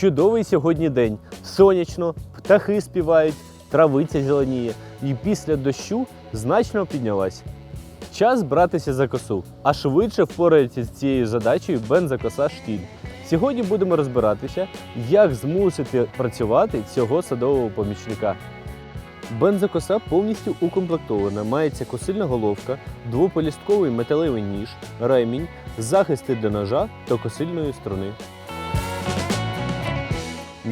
Чудовий сьогодні день. Сонячно, птахи співають, травиця зеленіє, і після дощу значно піднялась. Час братися за косу, а швидше впорається з цією задачею бензокоса штіль. Сьогодні будемо розбиратися, як змусити працювати цього садового помічника. Бензокоса повністю укомплектована. Мається косильна головка, двополістковий металевий ніж, ремінь, захисти для ножа та косильної струни.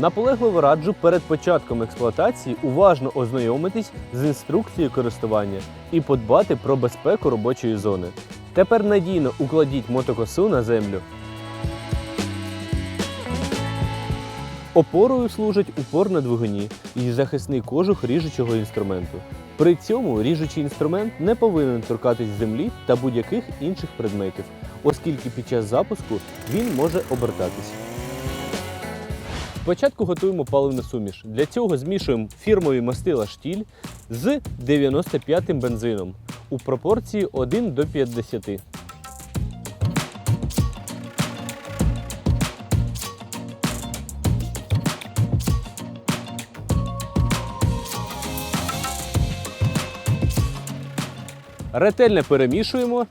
Наполегливо раджу перед початком експлуатації уважно ознайомитись з інструкцією користування і подбати про безпеку робочої зони. Тепер надійно укладіть мотокосу на землю. Опорою служить упор на двигуні і захисний кожух ріжучого інструменту. При цьому ріжучий інструмент не повинен торкатись землі та будь-яких інших предметів, оскільки під час запуску він може обертатись. Спочатку готуємо паливну суміш. Для цього змішуємо фірмові мастила штіль з 95-м бензином у пропорції 1 до 50. Ретельно перемішуємо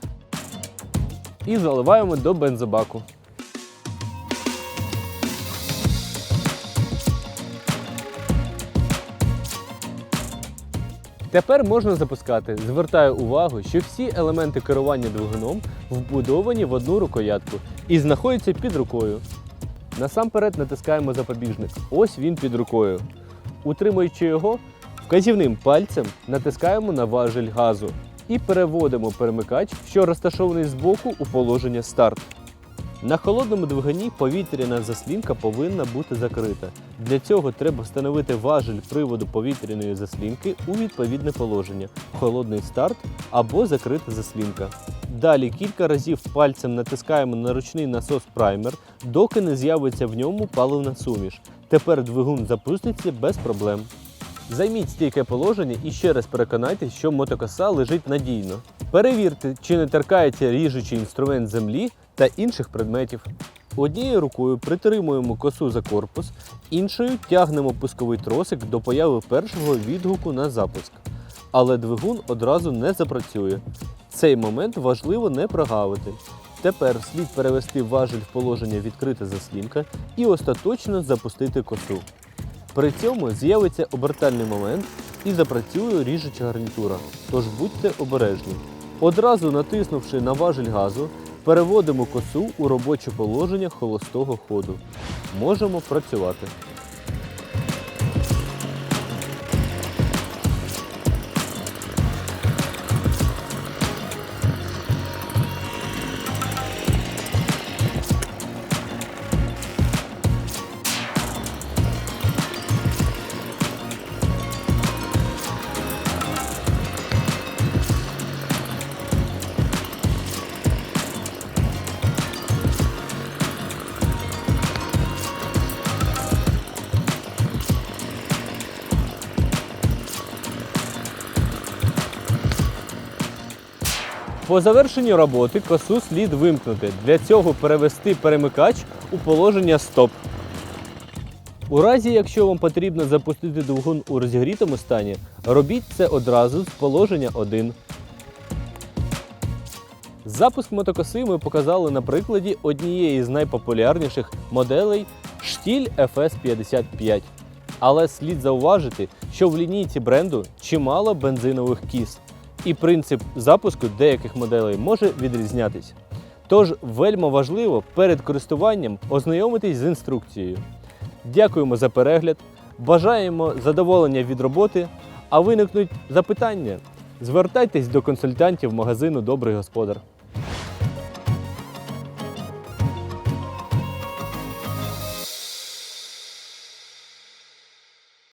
і заливаємо до бензобаку. Тепер можна запускати. Звертаю увагу, що всі елементи керування двигуном вбудовані в одну рукоятку і знаходяться під рукою. Насамперед натискаємо запобіжник. Ось він під рукою. Утримуючи його, вказівним пальцем натискаємо на важель газу і переводимо перемикач, що розташований збоку у положення старт. На холодному двигуні повітряна заслінка повинна бути закрита. Для цього треба встановити важель приводу повітряної заслінки у відповідне положення холодний старт або закрита заслінка. Далі кілька разів пальцем натискаємо на ручний насос праймер, доки не з'явиться в ньому паливна суміш. Тепер двигун запуститься без проблем. Займіть стійке положення і ще раз переконайтесь, що мотокоса лежить надійно. Перевірте, чи не торкається ріжучий інструмент землі та інших предметів. Однією рукою притримуємо косу за корпус, іншою тягнемо пусковий тросик до появи першого відгуку на запуск. Але двигун одразу не запрацює. Цей момент важливо не прогавити. Тепер слід перевести важель в положення відкрита заслінка і остаточно запустити косу. При цьому з'явиться обертальний момент і запрацює ріжуча гарнітура, тож будьте обережні. Одразу натиснувши на важель газу, переводимо косу у робоче положення холостого ходу. Можемо працювати. По завершенню роботи косу слід вимкнути. Для цього перевести перемикач у положення стоп. У разі, якщо вам потрібно запустити двигун у розігрітому стані, робіть це одразу з положення 1. Запуск мотокоси ми показали на прикладі однієї з найпопулярніших моделей штіль FS55. Але слід зауважити, що в лінійці бренду чимало бензинових кіз, і принцип запуску деяких моделей може відрізнятись. Тож вельми важливо перед користуванням ознайомитись з інструкцією. Дякуємо за перегляд, бажаємо задоволення від роботи, а виникнуть запитання. Звертайтесь до консультантів магазину Добрий Господар.